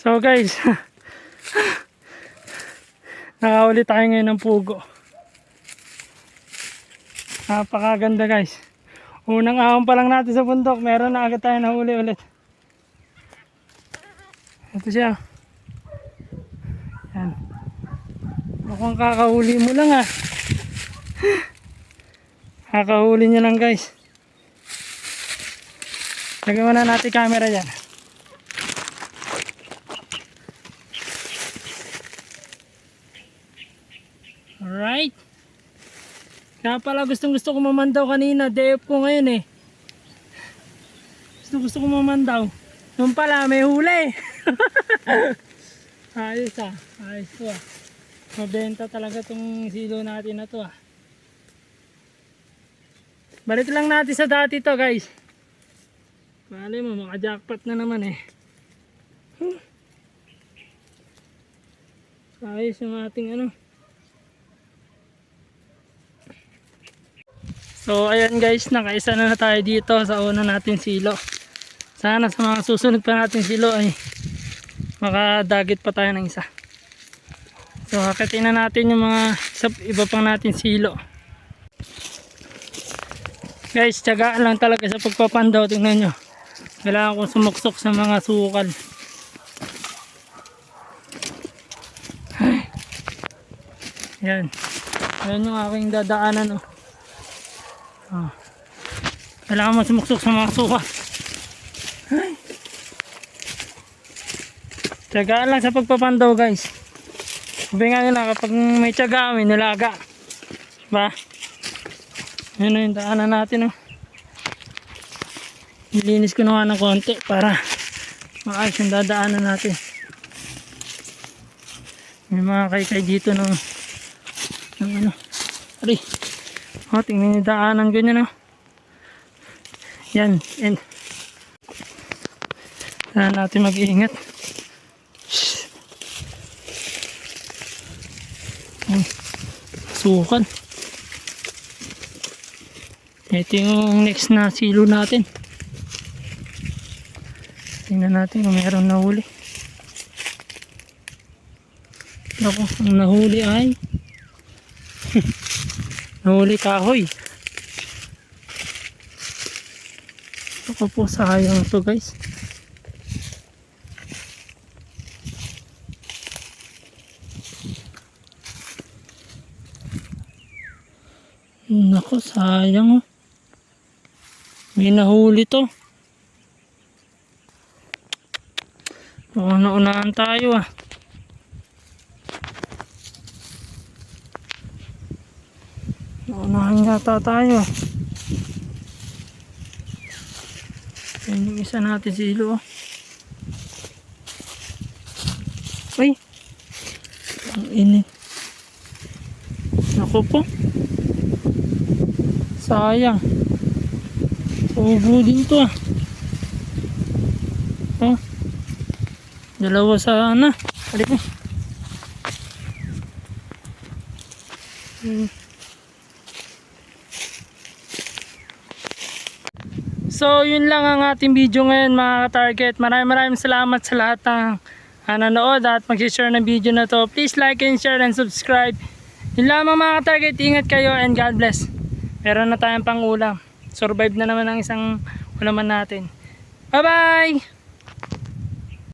So guys, nakahuli tayo ngayon ng pugo. Napakaganda guys. Unang ahon pa lang natin sa bundok, meron na agad tayo nahuli ulit. Ito siya. Yan. Mukhang kakahuli mo lang ah. Kakahuli niya lang guys. Lagyan muna natin camera dyan. Alright. Kaya pala gustong gusto ko mamandaw kanina. Off ko ngayon eh. Gusto gusto ko mamandaw. Nung pala may huli. Ayos ah. Ayos to ah. Mabenta talaga tong silo natin na to ah. Balik lang natin sa dati to guys. Bale mo, maka-jackpot na naman eh. Ayos yung ating ano. So ayan guys, nakaisa na, na tayo dito sa una natin silo. Sana sa mga susunod pa natin silo ay makadagit pa tayo ng isa. So hakitin na natin yung mga iba pang natin silo. Guys, tiyagaan lang talaga sa pagpapandaw. Tingnan nyo. Kailangan kong sumuksok sa mga sukal. Ay. Yan. Ayan yung aking dadaanan. Oh. Ah. Kailangan mo sumuksok sa mga sukal. Ay. Tiyagaan lang sa pagpapandaw guys. Sabi nga nila kapag may tiyaga, may nilaga. Ba? Yun na yung daanan natin oh. Nilinis ko na nga ng konti para maayos yung dadaanan natin. May mga kaykay dito ng, ng ano. Ari. O, tingnan yung daanan ganyan oh. Yan. Yan. Kailangan natin mag-iingat. Sukan. Ito yung next na silo natin. Tingnan natin kung meron nahuli. Ako, ang nahuli ay nahuli kahoy. Ako po sayang to guys. Nako, sayang oh. May nahuli to. Mukhang naunahan tayo ah. Naunahan yata tayo. Yan yung isa natin silo ah. Uy. Ang init. Ako po. Sayang. Ubo din to ah. Oh. Dalawa sa ano. Halika. Hmm. So yun lang ang ating video ngayon mga ka-target. Maraming maraming salamat sa lahat ng uh, nanood at mag-share ng video na to. Please like and share and subscribe. Yun lamang mga ka-target. Ingat kayo and God bless. Meron na tayong pang ulam. Survive na naman ang isang ulaman natin. Bye bye!